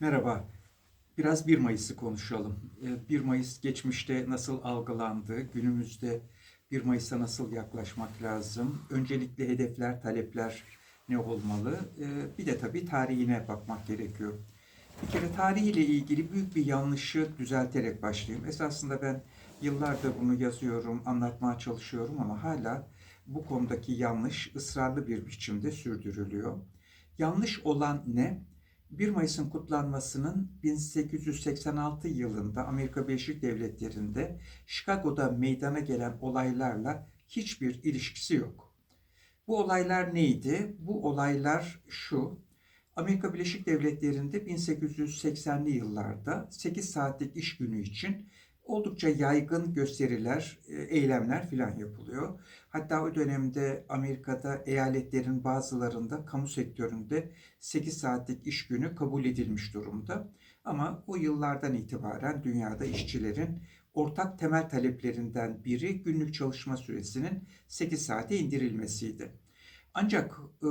Merhaba. Biraz 1 Mayıs'ı konuşalım. Ee, 1 Mayıs geçmişte nasıl algılandı? Günümüzde 1 Mayıs'a nasıl yaklaşmak lazım? Öncelikle hedefler, talepler ne olmalı? Ee, Bir de tabii tarihine bakmak gerekiyor. Bir kere tarihiyle ilgili büyük bir yanlışı düzelterek başlayayım. Esasında ben yıllardır bunu yazıyorum, anlatmaya çalışıyorum ama hala bu konudaki yanlış ısrarlı bir biçimde sürdürülüyor. Yanlış olan ne? 1 Mayıs'ın kutlanmasının 1886 yılında Amerika Birleşik Devletleri'nde Chicago'da meydana gelen olaylarla hiçbir ilişkisi yok. Bu olaylar neydi? Bu olaylar şu. Amerika Birleşik Devletleri'nde 1880'li yıllarda 8 saatlik iş günü için oldukça yaygın gösteriler, e, eylemler filan yapılıyor. Hatta o dönemde Amerika'da eyaletlerin bazılarında kamu sektöründe 8 saatlik iş günü kabul edilmiş durumda. Ama o yıllardan itibaren dünyada işçilerin ortak temel taleplerinden biri günlük çalışma süresinin 8 saate indirilmesiydi. Ancak e,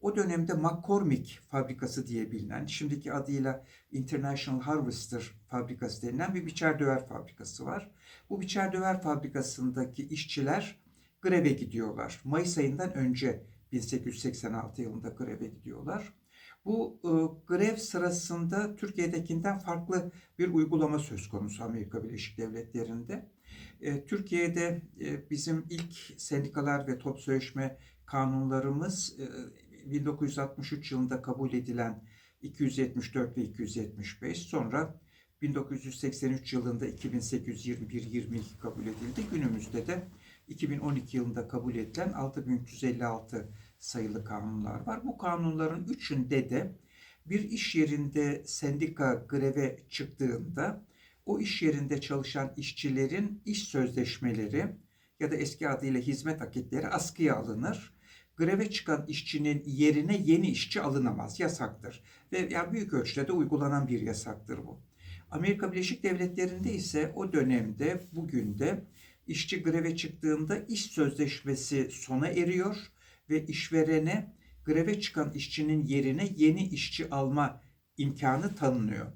o dönemde McCormick fabrikası diye bilinen, şimdiki adıyla International Harvester fabrikası denilen bir biçer döver fabrikası var. Bu biçer döver fabrikasındaki işçiler greve gidiyorlar. Mayıs ayından önce 1886 yılında greve gidiyorlar. Bu e, grev sırasında Türkiye'dekinden farklı bir uygulama söz konusu Amerika Birleşik Devletleri'nde. E, Türkiye'de e, bizim ilk sendikalar ve top sözleşme kanunlarımız e, 1963 yılında kabul edilen 274 ve 275 sonra 1983 yılında 2821-22 kabul edildi. Günümüzde de 2012 yılında kabul edilen 6356 sayılı kanunlar var. Bu kanunların üçünde de bir iş yerinde sendika greve çıktığında o iş yerinde çalışan işçilerin iş sözleşmeleri ya da eski adıyla hizmet akitleri askıya alınır. Greve çıkan işçinin yerine yeni işçi alınamaz, yasaktır. Ve yani büyük ölçüde de uygulanan bir yasaktır bu. Amerika Birleşik Devletleri'nde ise o dönemde, bugün de işçi greve çıktığında iş sözleşmesi sona eriyor ve işverene greve çıkan işçinin yerine yeni işçi alma imkanı tanınıyor.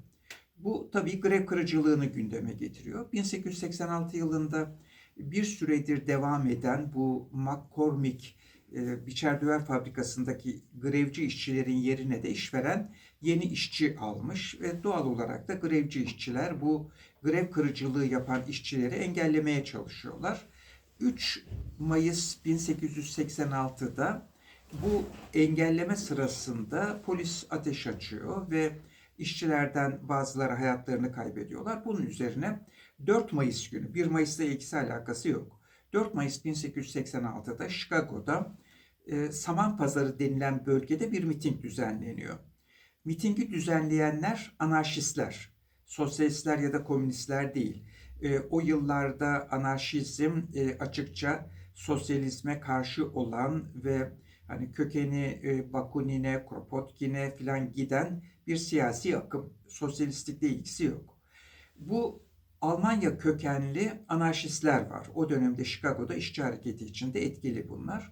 Bu tabii grev kırıcılığını gündeme getiriyor. 1886 yılında bir süredir devam eden bu McCormick e, biçer döver fabrikasındaki grevci işçilerin yerine de işveren yeni işçi almış ve doğal olarak da grevci işçiler bu grev kırıcılığı yapan işçileri engellemeye çalışıyorlar. 3 Mayıs 1886'da bu engelleme sırasında polis ateş açıyor ve işçilerden bazıları hayatlarını kaybediyorlar. Bunun üzerine 4 Mayıs günü, 1 Mayıs'la ilgisi alakası yok. 4 Mayıs 1886'da Chicago'da e, Saman Pazarı denilen bölgede bir miting düzenleniyor. Mitingi düzenleyenler anarşistler, sosyalistler ya da komünistler değil. E, o yıllarda anarşizm e, açıkça sosyalizme karşı olan ve hani kökeni e, Bakunin'e, Kropotkin'e falan giden bir siyasi akım. Sosyalistlikle ilgisi yok. Bu Almanya kökenli anarşistler var. O dönemde Chicago'da işçi hareketi içinde etkili bunlar.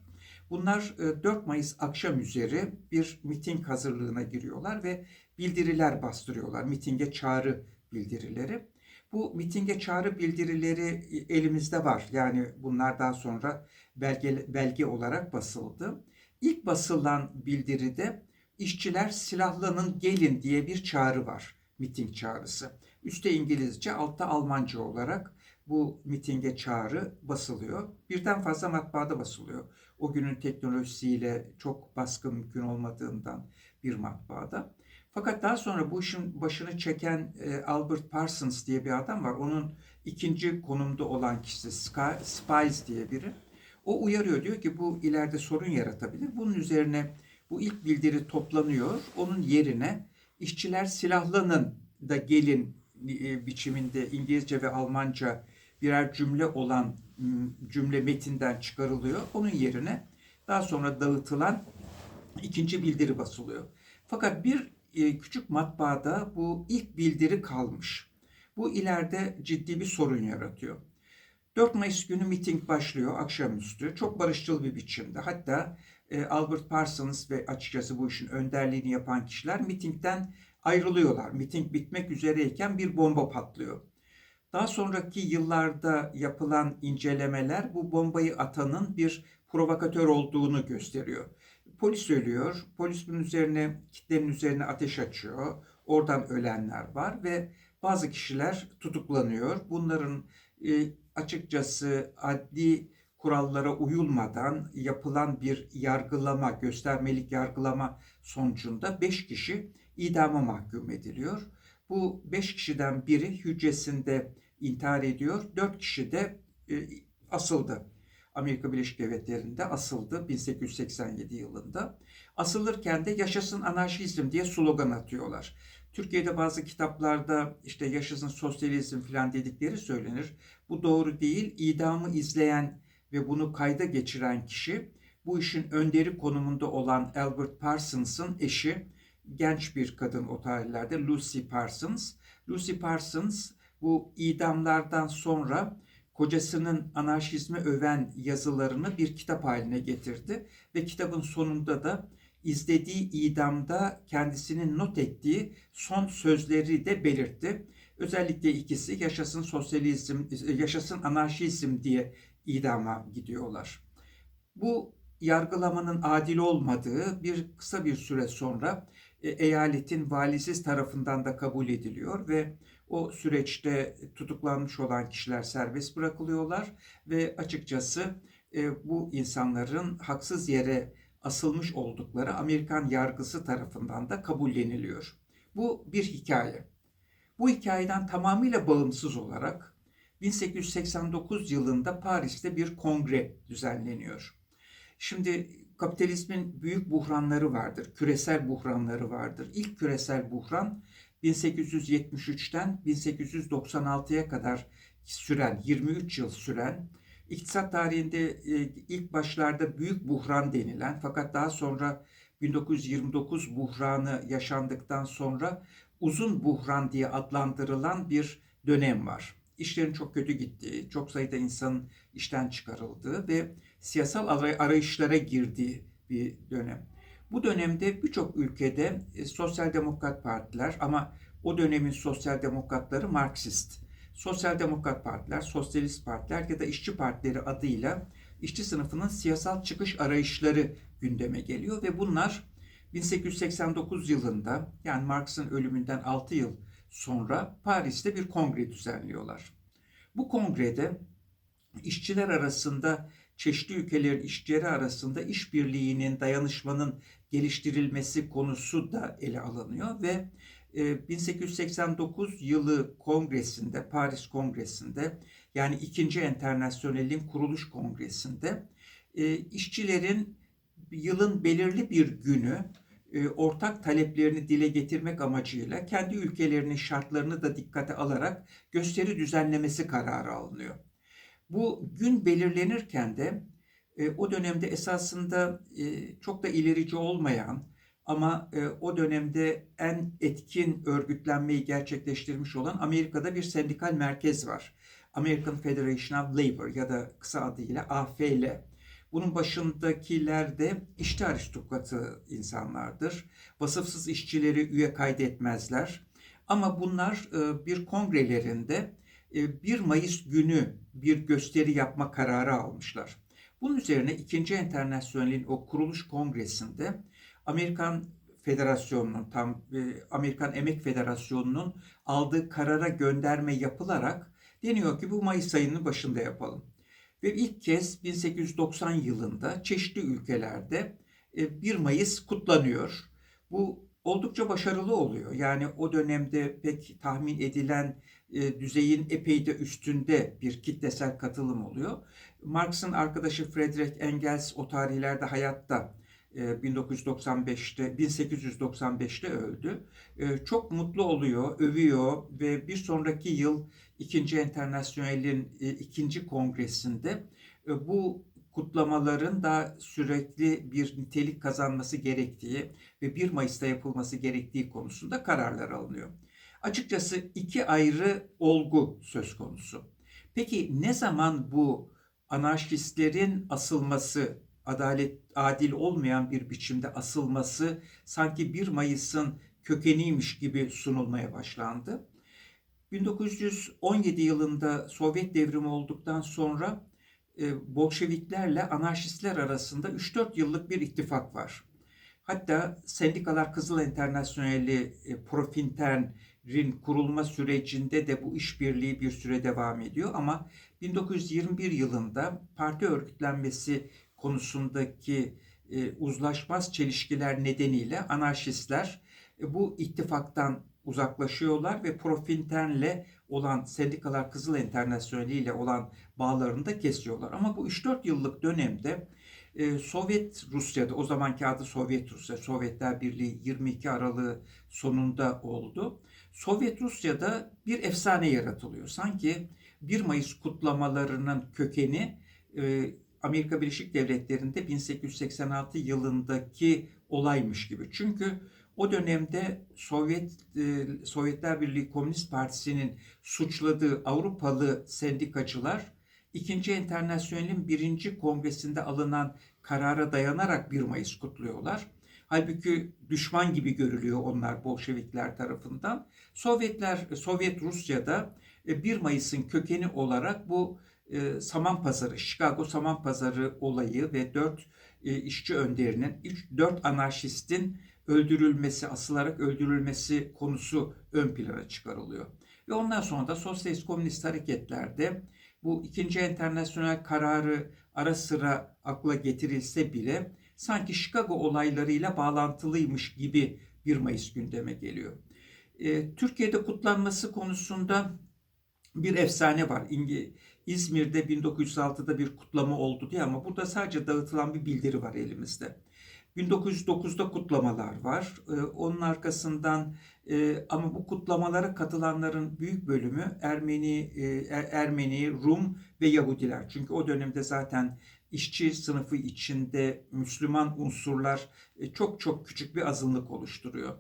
Bunlar 4 Mayıs akşam üzeri bir miting hazırlığına giriyorlar ve bildiriler bastırıyorlar. Mitinge çağrı bildirileri. Bu mitinge çağrı bildirileri elimizde var. Yani bunlar daha sonra belge, belge olarak basıldı. İlk basılan bildiride işçiler silahlanın gelin diye bir çağrı var. Miting çağrısı. Üste İngilizce, altta Almanca olarak bu mitinge çağrı basılıyor. Birden fazla matbaada basılıyor. O günün teknolojisiyle çok baskı mümkün olmadığından bir matbaada. Fakat daha sonra bu işin başını çeken e, Albert Parsons diye bir adam var. Onun ikinci konumda olan kişisi Spies diye biri. O uyarıyor diyor ki bu ileride sorun yaratabilir. Bunun üzerine bu ilk bildiri toplanıyor. Onun yerine işçiler silahlanın da gelin e, biçiminde İngilizce ve Almanca birer cümle olan cümle metinden çıkarılıyor. Onun yerine daha sonra dağıtılan ikinci bildiri basılıyor. Fakat bir e, küçük matbaada bu ilk bildiri kalmış. Bu ileride ciddi bir sorun yaratıyor. 4 Mayıs günü miting başlıyor akşamüstü. Çok barışçıl bir biçimde. Hatta e, Albert Parsons ve açıkçası bu işin önderliğini yapan kişiler mitingden ayrılıyorlar. Miting bitmek üzereyken bir bomba patlıyor. Daha sonraki yıllarda yapılan incelemeler bu bombayı atanın bir provokatör olduğunu gösteriyor. Polis ölüyor. Polis bunun üzerine kitlenin üzerine ateş açıyor. Oradan ölenler var ve bazı kişiler tutuklanıyor. Bunların e, açıkçası adli kurallara uyulmadan yapılan bir yargılama, göstermelik yargılama sonucunda 5 kişi idama mahkum ediliyor. Bu 5 kişiden biri hücresinde intihar ediyor. 4 kişi de e, asıldı. Amerika Birleşik Devletleri'nde asıldı 1887 yılında. Asılırken de yaşasın anarşizm diye slogan atıyorlar. Türkiye'de bazı kitaplarda işte yaşasın sosyalizm falan dedikleri söylenir. Bu doğru değil. İdamı izleyen ve bunu kayda geçiren kişi bu işin önderi konumunda olan Albert Parsons'ın eşi genç bir kadın o tarihlerde Lucy Parsons. Lucy Parsons bu idamlardan sonra kocasının anarşizmi öven yazılarını bir kitap haline getirdi ve kitabın sonunda da izlediği idamda kendisinin not ettiği son sözleri de belirtti. Özellikle ikisi yaşasın sosyalizm, yaşasın anarşizm diye idama gidiyorlar. Bu yargılamanın adil olmadığı bir kısa bir süre sonra eyaletin valisi tarafından da kabul ediliyor ve o süreçte tutuklanmış olan kişiler serbest bırakılıyorlar ve açıkçası e, bu insanların haksız yere asılmış oldukları Amerikan yargısı tarafından da kabulleniliyor. Bu bir hikaye. Bu hikayeden tamamıyla bağımsız olarak 1889 yılında Paris'te bir kongre düzenleniyor. Şimdi kapitalizmin büyük buhranları vardır, küresel buhranları vardır. İlk küresel buhran 1873'ten 1896'ya kadar süren, 23 yıl süren, iktisat tarihinde e, ilk başlarda büyük buhran denilen fakat daha sonra 1929 buhranı yaşandıktan sonra uzun buhran diye adlandırılan bir dönem var. İşlerin çok kötü gittiği, çok sayıda insanın işten çıkarıldığı ve siyasal arayışlara girdiği bir dönem. Bu dönemde birçok ülkede e, sosyal demokrat partiler ama o dönemin sosyal demokratları Marksist. Sosyal demokrat partiler, sosyalist partiler ya da işçi partileri adıyla işçi sınıfının siyasal çıkış arayışları gündeme geliyor ve bunlar 1889 yılında yani Marx'ın ölümünden 6 yıl sonra Paris'te bir kongre düzenliyorlar. Bu kongrede işçiler arasında çeşitli ülkelerin işçileri arasında işbirliğinin, dayanışmanın geliştirilmesi konusu da ele alınıyor ve 1889 yılı kongresinde, Paris Kongresi'nde yani ikinci Enternasyonel'in kuruluş kongresinde işçilerin yılın belirli bir günü ortak taleplerini dile getirmek amacıyla kendi ülkelerinin şartlarını da dikkate alarak gösteri düzenlemesi kararı alınıyor. Bu gün belirlenirken de e, o dönemde esasında e, çok da ilerici olmayan ama e, o dönemde en etkin örgütlenmeyi gerçekleştirmiş olan Amerika'da bir sendikal merkez var. American Federation of Labor ya da kısa adıyla AFL. Bunun başındakiler de işçi aristokratı insanlardır. Vasıfsız işçileri üye kaydetmezler. Ama bunlar e, bir kongrelerinde 1 e, Mayıs günü bir gösteri yapma kararı almışlar. Bunun üzerine 2. Enternasyonel'in o kuruluş kongresinde Amerikan Federasyonu'nun tam e, Amerikan Emek Federasyonu'nun aldığı karara gönderme yapılarak deniyor ki bu Mayıs ayının başında yapalım. Ve ilk kez 1890 yılında çeşitli ülkelerde 1 Mayıs kutlanıyor. Bu oldukça başarılı oluyor. Yani o dönemde pek tahmin edilen e, düzeyin epey de üstünde bir kitlesel katılım oluyor. Marx'ın arkadaşı Friedrich Engels o tarihlerde hayatta 1995'te e, 1895'te öldü. E, çok mutlu oluyor, övüyor ve bir sonraki yıl ikinci Enternasyonel'in ikinci kongresinde bu kutlamaların da sürekli bir nitelik kazanması gerektiği ve 1 Mayıs'ta yapılması gerektiği konusunda kararlar alınıyor. Açıkçası iki ayrı olgu söz konusu. Peki ne zaman bu anarşistlerin asılması, adalet adil olmayan bir biçimde asılması sanki 1 Mayıs'ın kökeniymiş gibi sunulmaya başlandı. 1917 yılında Sovyet devrimi olduktan sonra e, Bolşeviklerle anarşistler arasında 3-4 yıllık bir ittifak var. Hatta Sendikalar Kızıl Enternasyoneli e, Profintern'in kurulma sürecinde de bu işbirliği bir süre devam ediyor ama 1921 yılında parti örgütlenmesi konusundaki e, uzlaşmaz çelişkiler nedeniyle anarşistler bu ittifaktan uzaklaşıyorlar ve Profintern'le olan Sendikalar Kızıl Enternasyoneli ile olan bağlarını da kesiyorlar. Ama bu 3-4 yıllık dönemde e, Sovyet Rusya'da, o zamanki adı Sovyet Rusya, Sovyetler Birliği 22 Aralığı sonunda oldu. Sovyet Rusya'da bir efsane yaratılıyor. Sanki 1 Mayıs kutlamalarının kökeni e, Amerika Birleşik Devletleri'nde 1886 yılındaki olaymış gibi. Çünkü o dönemde Sovyet e, Sovyetler Birliği Komünist Partisi'nin suçladığı Avrupalı sendikacılar İkinci Enternasyonel'in birinci kongresinde alınan karara dayanarak 1 Mayıs kutluyorlar. Halbuki düşman gibi görülüyor onlar Bolşevikler tarafından. Sovyetler, Sovyet Rusya'da 1 Mayıs'ın kökeni olarak bu e, saman pazarı, Chicago saman pazarı olayı ve dört e, işçi önderinin, dört anarşistin öldürülmesi, asılarak öldürülmesi konusu ön plana çıkarılıyor. Ve ondan sonra da sosyalist komünist hareketlerde bu ikinci enternasyonel kararı ara sıra akla getirilse bile sanki Chicago olaylarıyla bağlantılıymış gibi 1 Mayıs gündeme geliyor. E, Türkiye'de kutlanması konusunda bir efsane var. İngi, İzmir'de 1906'da bir kutlama oldu diye ama burada sadece dağıtılan bir bildiri var elimizde. 1909'da kutlamalar var. Ee, onun arkasından e, ama bu kutlamalara katılanların büyük bölümü Ermeni, e, er, Ermeni, Rum ve Yahudiler. Çünkü o dönemde zaten işçi sınıfı içinde Müslüman unsurlar e, çok çok küçük bir azınlık oluşturuyor.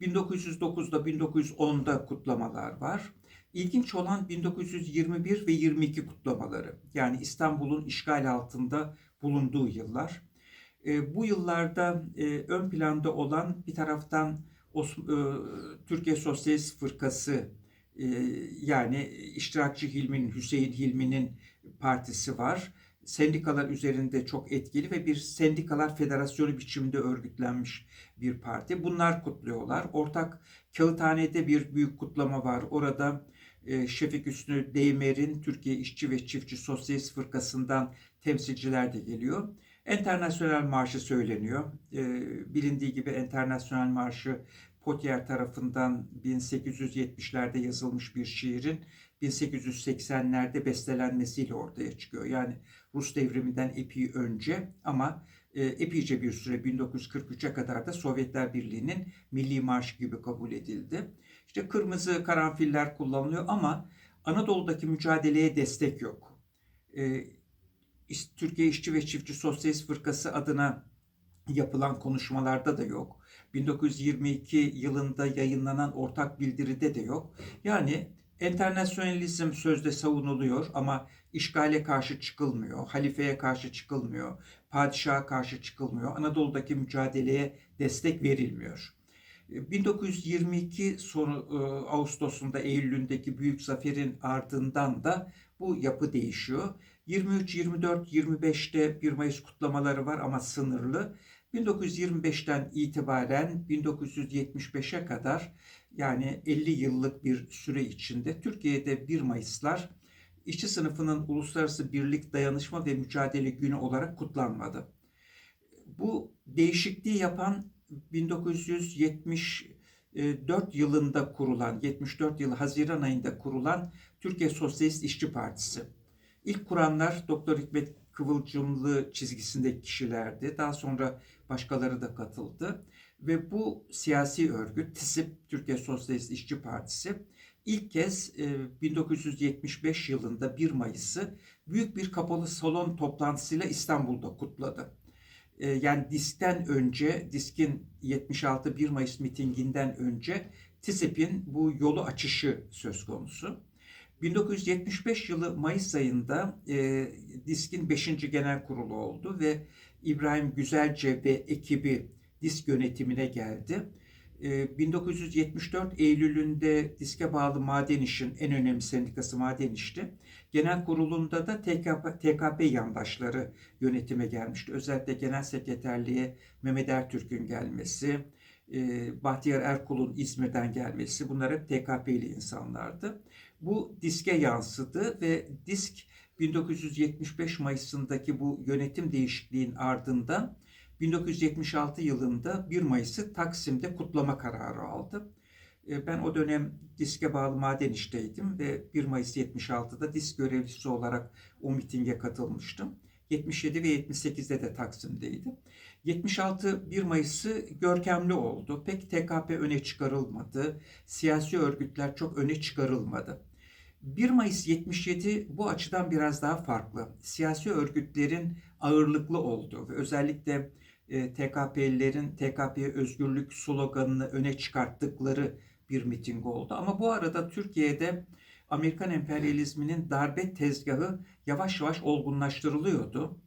1909'da 1910'da kutlamalar var. İlginç olan 1921 ve 22 kutlamaları. Yani İstanbul'un işgal altında bulunduğu yıllar. E, bu yıllarda e, ön planda olan bir taraftan Os, e, Türkiye Sosyalist Fırkası e, yani iştirakçı Hilmi'nin, Hüseyin Hilmi'nin partisi var. Sendikalar üzerinde çok etkili ve bir sendikalar federasyonu biçiminde örgütlenmiş bir parti. Bunlar kutluyorlar. Ortak Kağıthane'de bir büyük kutlama var. Orada Şefik Üstü Değmer'in Türkiye İşçi ve Çiftçi Sosyalist Fırkası'ndan temsilciler de geliyor. Enternasyonel Marşı söyleniyor. E, bilindiği gibi Enternasyonel Marşı Potier tarafından 1870'lerde yazılmış bir şiirin 1880'lerde bestelenmesiyle ortaya çıkıyor. Yani Rus devriminden epey önce ama e, epeyce bir süre 1943'e kadar da Sovyetler Birliği'nin milli marşı gibi kabul edildi. İşte kırmızı karanfiller kullanılıyor ama Anadolu'daki mücadeleye destek yok. E, Türkiye İşçi ve Çiftçi Sosyalist Fırkası adına yapılan konuşmalarda da yok. 1922 yılında yayınlanan ortak bildiride de yok. Yani enternasyonalizm sözde savunuluyor ama işgale karşı çıkılmıyor, halifeye karşı çıkılmıyor, padişaha karşı çıkılmıyor, Anadolu'daki mücadeleye destek verilmiyor. 1922 sonu e, Ağustos'unda Eylül'ündeki büyük zaferin ardından da bu yapı değişiyor. 23, 24, 25'te 1 Mayıs kutlamaları var ama sınırlı. 1925'ten itibaren 1975'e kadar yani 50 yıllık bir süre içinde Türkiye'de 1 Mayıslar işçi sınıfının uluslararası birlik, dayanışma ve mücadele günü olarak kutlanmadı. Bu değişikliği yapan 1974 yılında kurulan, 74 yılı Haziran ayında kurulan Türkiye Sosyalist İşçi Partisi. İlk kuranlar Doktor Hikmet Kıvılcımlı çizgisindeki kişilerdi. Daha sonra başkaları da katıldı. Ve bu siyasi örgüt TİSİP, Türkiye Sosyalist İşçi Partisi ilk kez 1975 yılında 1 Mayıs'ı büyük bir kapalı salon toplantısıyla İstanbul'da kutladı. Yani diskten önce, diskin 76 1 Mayıs mitinginden önce TİSİP'in bu yolu açışı söz konusu. 1975 yılı Mayıs ayında e, DİSK'in 5. genel kurulu oldu ve İbrahim Güzelce ve ekibi disk yönetimine geldi. Ee, 1974 Eylül'ünde diske bağlı Maden İş'in en önemli sendikası Maden İş'ti. Genel kurulunda da TKP, TKP yandaşları yönetime gelmişti. Özellikle genel sekreterliğe Mehmet Ertürk'ün gelmesi, e, Bahtiyar Erkul'un İzmir'den gelmesi bunlar hep TKP'li insanlardı. Bu diske yansıdı ve disk 1975 Mayıs'ındaki bu yönetim değişikliğin ardından 1976 yılında 1 Mayıs'ı Taksim'de kutlama kararı aldı. E, Ben o dönem diske bağlı maden işteydim ve 1 Mayıs 76'da disk görevlisi olarak o mitinge katılmıştım. 77 ve 78'de de Taksim'deydim. 76 1 Mayıs'ı görkemli oldu. Pek TKP öne çıkarılmadı. Siyasi örgütler çok öne çıkarılmadı. 1 Mayıs 77 bu açıdan biraz daha farklı. Siyasi örgütlerin ağırlıklı olduğu ve özellikle e, TKP'lilerin TKP'ye özgürlük sloganını öne çıkarttıkları bir miting oldu. Ama bu arada Türkiye'de Amerikan emperyalizminin darbe tezgahı yavaş yavaş olgunlaştırılıyordu.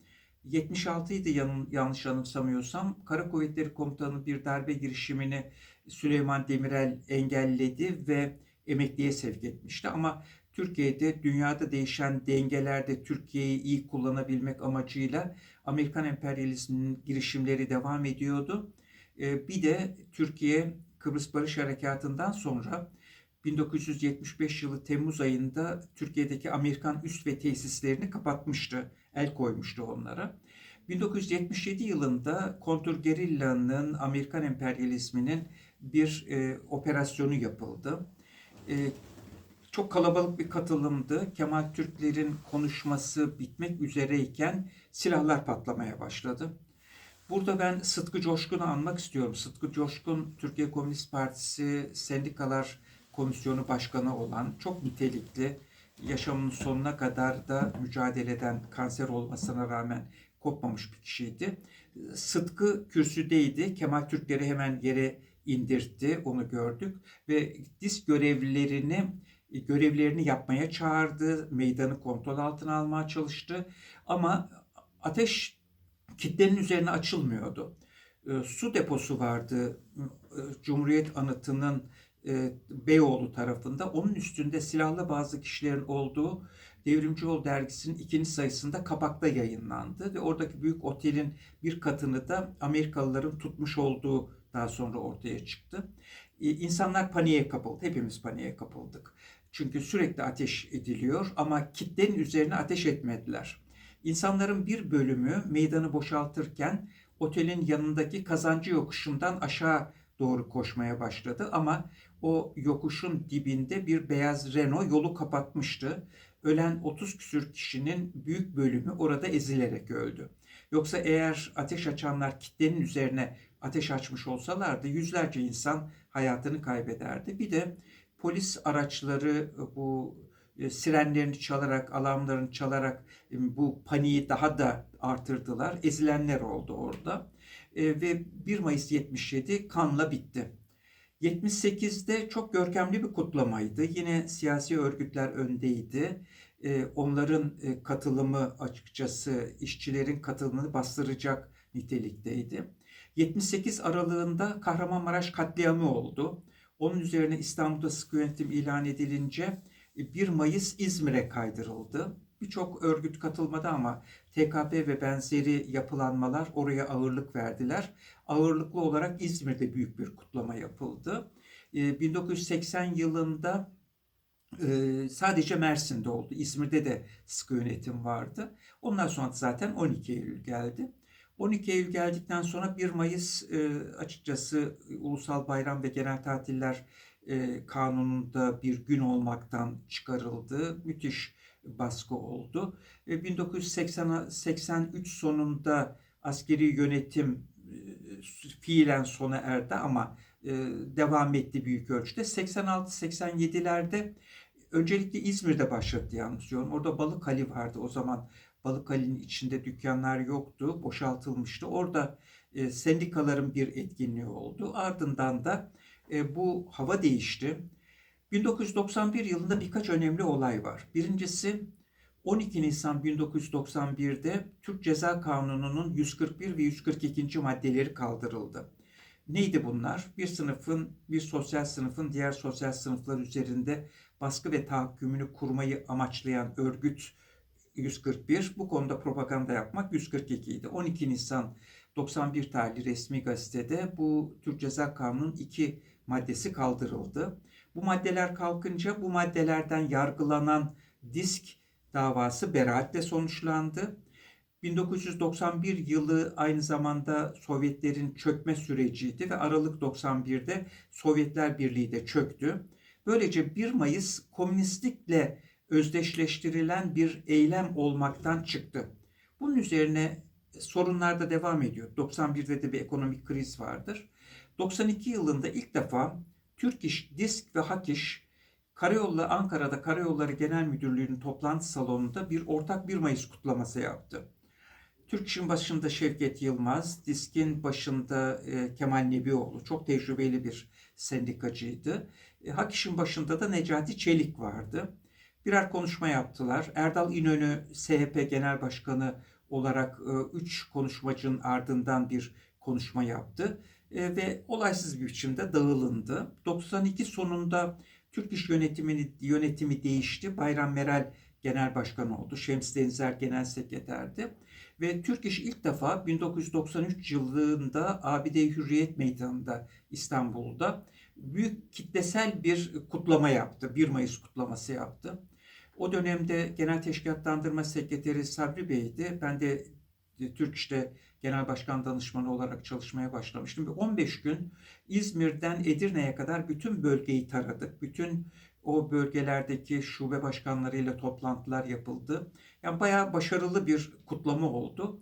76 idi yan- yanlış anımsamıyorsam. Kara Kuvvetleri Komutanı bir darbe girişimini Süleyman Demirel engelledi ve emekliye sevk etmişti. Ama Türkiye'de dünyada değişen dengelerde Türkiye'yi iyi kullanabilmek amacıyla Amerikan emperyalizminin girişimleri devam ediyordu. Ee, Bir de Türkiye Kıbrıs Barış Harekatı'ndan sonra 1975 yılı Temmuz ayında Türkiye'deki Amerikan üs ve tesislerini kapatmıştı. El koymuştu onlara. 1977 yılında kontrgerilla'nın Amerikan emperyalizminin bir e, operasyonu yapıldı. E, çok kalabalık bir katılımdı. Kemal Türklerin konuşması bitmek üzereyken silahlar patlamaya başladı. Burada ben Sıtkı Coşkun'u anmak istiyorum. Sıtkı Coşkun, Türkiye Komünist Partisi Sendikalar Komisyonu Başkanı olan çok nitelikli, yaşamının sonuna kadar da mücadeleden kanser olmasına rağmen kopmamış bir kişiydi. Sıtkı kürsüdeydi. Kemal Türkleri hemen yere indirtti. Onu gördük. Ve disk görevlilerini görevlerini yapmaya çağırdı. Meydanı kontrol altına almaya çalıştı. Ama ateş kitlenin üzerine açılmıyordu. E, su deposu vardı e, Cumhuriyet Anıtı'nın e, Beyoğlu tarafında. Onun üstünde silahlı bazı kişilerin olduğu Devrimci Yol dergisinin ikinci sayısında kapakta yayınlandı ve oradaki büyük otelin bir katını da Amerikalıların tutmuş olduğu daha sonra ortaya çıktı. E, İnsanlar paniğe kapıldı. Hepimiz paniğe kapıldık. Çünkü sürekli ateş ediliyor ama kitlenin üzerine ateş etmediler. İnsanların bir bölümü meydanı boşaltırken otelin yanındaki kazancı yokuşundan aşağı doğru koşmaya başladı ama o yokuşun dibinde bir beyaz Renault yolu kapatmıştı. Ölen 30 küsür kişinin büyük bölümü orada ezilerek öldü. Yoksa eğer ateş açanlar kitlenin üzerine ateş açmış olsalardı yüzlerce insan hayatını kaybederdi. Bir de polis araçları bu e, sirenlerini çalarak, alarmlarını çalarak e, bu paniği daha da artırdılar. Ezilenler oldu orada. E, ve 1 Mayıs 77 kanla bitti. 78'de çok görkemli bir kutlamaydı. Yine siyasi örgütler öndeydi. E, onların e, katılımı açıkçası işçilerin katılımını bastıracak nitelikteydi. 78 aralığında Kahramanmaraş katliamı oldu. Onun üzerine İstanbul'da sıkı yönetim ilan edilince 1 Mayıs İzmir'e kaydırıldı. Birçok örgüt katılmadı ama TKP ve benzeri yapılanmalar oraya ağırlık verdiler. Ağırlıklı olarak İzmir'de büyük bir kutlama yapıldı. Ee, 1980 yılında e, sadece Mersin'de oldu. İzmir'de de sıkı yönetim vardı. Ondan sonra zaten 12 Eylül geldi. 12 Eylül geldikten sonra 1 Mayıs e, açıkçası ulusal bayram ve genel tatiller e, kanununda bir gün olmaktan çıkarıldı. Müthiş baskı oldu. E, 1983 sonunda askeri yönetim e, fiilen sona erdi ama e, devam etti büyük ölçüde. 86-87'lerde öncelikle İzmir'de başladı yalnız yoğun. Orada Balık Ali vardı o zaman. Balık Ali'nin içinde dükkanlar yoktu, boşaltılmıştı. Orada e, sendikaların bir etkinliği oldu. Ardından da e, bu hava değişti. 1991 yılında birkaç önemli olay var. Birincisi 12 Nisan 1991'de Türk Ceza Kanunu'nun 141 ve 142. maddeleri kaldırıldı. Neydi bunlar? Bir sınıfın, bir sosyal sınıfın diğer sosyal sınıflar üzerinde baskı ve tahakkümünü kurmayı amaçlayan örgüt 141, bu konuda propaganda yapmak 142 idi. 12 Nisan 91 tarihli resmi gazetede bu Türk Ceza Kanunu'nun iki maddesi kaldırıldı. Bu maddeler kalkınca bu maddelerden yargılanan disk davası beraatle sonuçlandı. 1991 yılı aynı zamanda Sovyetlerin çökme süreciydi ve Aralık 91'de Sovyetler Birliği de çöktü. Böylece 1 Mayıs komünistlikle özdeşleştirilen bir eylem olmaktan çıktı. Bunun üzerine sorunlar da devam ediyor. 91'de de bir ekonomik kriz vardır. 92 yılında ilk defa Türk İş, Disk ve Hak İş Karayolları Ankara'da Karayolları Genel Müdürlüğü'nün toplantı salonunda bir ortak 1 Mayıs kutlaması yaptı. Türk İş'in başında Şevket Yılmaz, Disk'in başında e, Kemal Nebioğlu. Çok tecrübeli bir sendikacıydı. E, Hak İş'in başında da Necati Çelik vardı. Birer konuşma yaptılar. Erdal İnönü SHP Genel Başkanı olarak 3 konuşmacının ardından bir konuşma yaptı. E, ve olaysız bir biçimde dağılındı. 92 sonunda Türk İş yönetimini, yönetimi değişti. Bayram Meral Genel Başkan oldu. Şems Denizer Genel Sekreterdi. Ve Türk İş ilk defa 1993 yılında Abide Hürriyet Meydanı'nda İstanbul'da büyük kitlesel bir kutlama yaptı. 1 Mayıs kutlaması yaptı. O dönemde Genel Teşkilatlandırma Sekreteri Sabri Bey'di. Ben de Türk İş'te Genel Başkan Danışmanı olarak çalışmaya başlamıştım. Ve 15 gün İzmir'den Edirne'ye kadar bütün bölgeyi taradık. Bütün o bölgelerdeki şube başkanlarıyla toplantılar yapıldı. Yani bayağı başarılı bir kutlama oldu.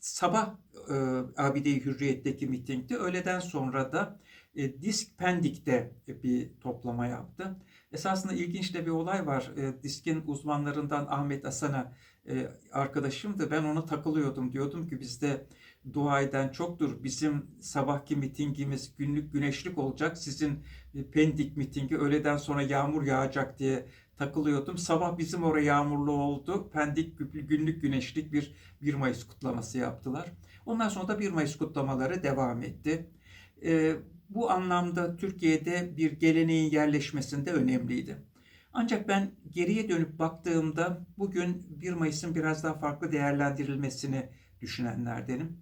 Sabah e, Abide-i Hürriyet'teki mitingde, öğleden sonra da e, Disk Pendik'te bir toplama yaptı. Esasında ilginç de bir olay var. E, Disk'in uzmanlarından Ahmet Asana e, arkadaşımdı. Ben ona takılıyordum. Diyordum ki bizde dua eden çoktur. Bizim sabahki mitingimiz günlük güneşlik olacak. Sizin e, Pendik mitingi öğleden sonra yağmur yağacak diye takılıyordum. Sabah bizim oraya yağmurlu oldu. Pendik günlük güneşlik bir 1 Mayıs kutlaması yaptılar. Ondan sonra da 1 Mayıs kutlamaları devam etti. E, bu anlamda Türkiye'de bir geleneğin yerleşmesinde önemliydi. Ancak ben geriye dönüp baktığımda bugün 1 Mayıs'ın biraz daha farklı değerlendirilmesini düşünenlerdenim.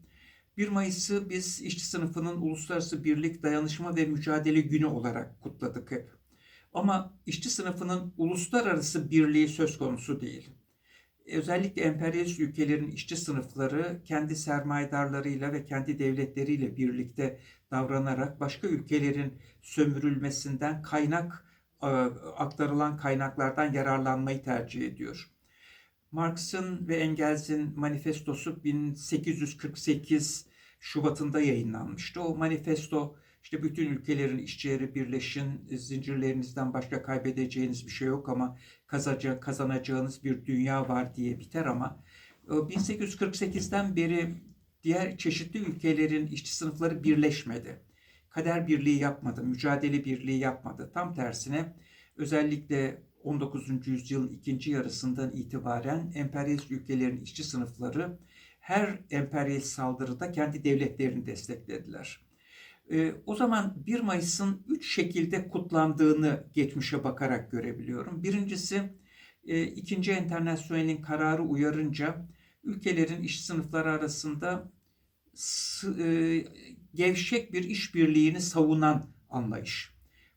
1 Mayıs'ı biz işçi sınıfının Uluslararası Birlik, Dayanışma ve Mücadele Günü olarak kutladık hep. Ama işçi sınıfının uluslararası birliği söz konusu değil. Özellikle emperyalist ülkelerin işçi sınıfları kendi sermayedarlarıyla ve kendi devletleriyle birlikte davranarak başka ülkelerin sömürülmesinden kaynak e, aktarılan kaynaklardan yararlanmayı tercih ediyor. Marx'ın ve Engels'in manifestosu 1848 Şubat'ında yayınlanmıştı. O manifesto işte bütün ülkelerin işçileri birleşin, zincirlerinizden başka kaybedeceğiniz bir şey yok ama kazanacağınız bir dünya var diye biter ama 1848'den e, beri diğer çeşitli ülkelerin işçi sınıfları birleşmedi. Kader birliği yapmadı, mücadele birliği yapmadı. Tam tersine özellikle 19. yüzyılın ikinci yarısından itibaren emperyalist ülkelerin işçi sınıfları her emperyalist saldırıda kendi devletlerini desteklediler. E, o zaman 1 Mayıs'ın 3 şekilde kutlandığını geçmişe bakarak görebiliyorum. Birincisi e, ikinci Enternasyonel'in kararı uyarınca ülkelerin iş sınıfları arasında e, gevşek bir işbirliğini savunan anlayış.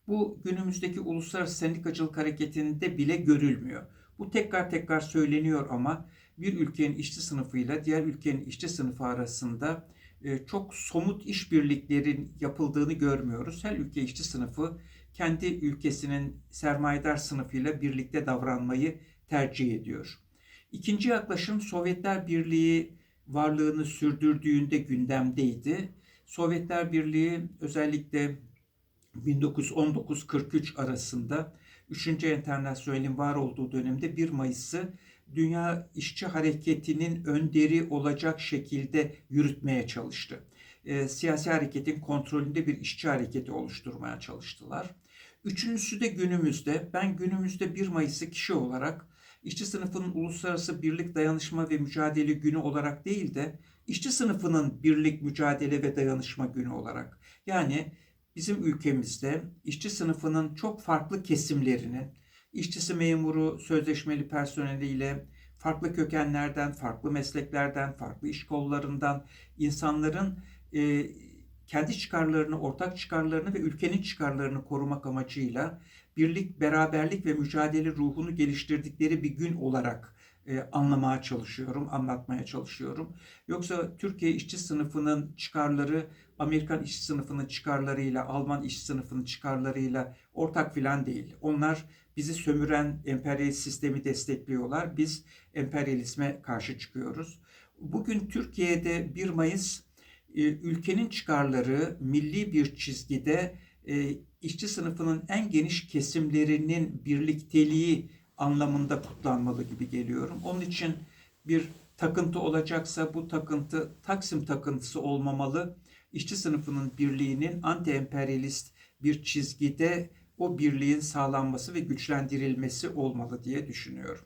Bu günümüzdeki uluslararası sendikacılık hareketinde bile görülmüyor. Bu tekrar tekrar söyleniyor ama bir ülkenin işçi sınıfıyla diğer ülkenin işçi sınıfı arasında çok somut işbirliklerin yapıldığını görmüyoruz. Her ülke işçi sınıfı kendi ülkesinin sermayedar sınıfıyla birlikte davranmayı tercih ediyor. İkinci yaklaşım Sovyetler Birliği varlığını sürdürdüğünde gündemdeydi. Sovyetler Birliği özellikle 1919-43 arasında 3. Enternasyonel'in var olduğu dönemde 1 Mayıs'ı Dünya İşçi Hareketi'nin önderi olacak şekilde yürütmeye çalıştı. E, siyasi hareketin kontrolünde bir işçi hareketi oluşturmaya çalıştılar. Üçüncüsü de günümüzde. Ben günümüzde 1 Mayıs'ı kişi olarak işçi sınıfının uluslararası birlik, dayanışma ve mücadele günü olarak değil de işçi sınıfının birlik, mücadele ve dayanışma günü olarak. Yani bizim ülkemizde işçi sınıfının çok farklı kesimlerinin, işçisi memuru, sözleşmeli personeliyle, farklı kökenlerden, farklı mesleklerden, farklı iş kollarından insanların e, kendi çıkarlarını, ortak çıkarlarını ve ülkenin çıkarlarını korumak amacıyla birlik, beraberlik ve mücadele ruhunu geliştirdikleri bir gün olarak e, anlamaya çalışıyorum, anlatmaya çalışıyorum. Yoksa Türkiye işçi sınıfının çıkarları Amerikan işçi sınıfının çıkarlarıyla, Alman işçi sınıfının çıkarlarıyla ortak filan değil. Onlar bizi sömüren emperyalist sistemi destekliyorlar. Biz emperyalizme karşı çıkıyoruz. Bugün Türkiye'de 1 Mayıs e, ülkenin çıkarları milli bir çizgide e, işçi sınıfının en geniş kesimlerinin birlikteliği anlamında kutlanmalı gibi geliyorum. Onun için bir takıntı olacaksa bu takıntı Taksim takıntısı olmamalı. İşçi sınıfının birliğinin anti-emperyalist bir çizgide o birliğin sağlanması ve güçlendirilmesi olmalı diye düşünüyorum.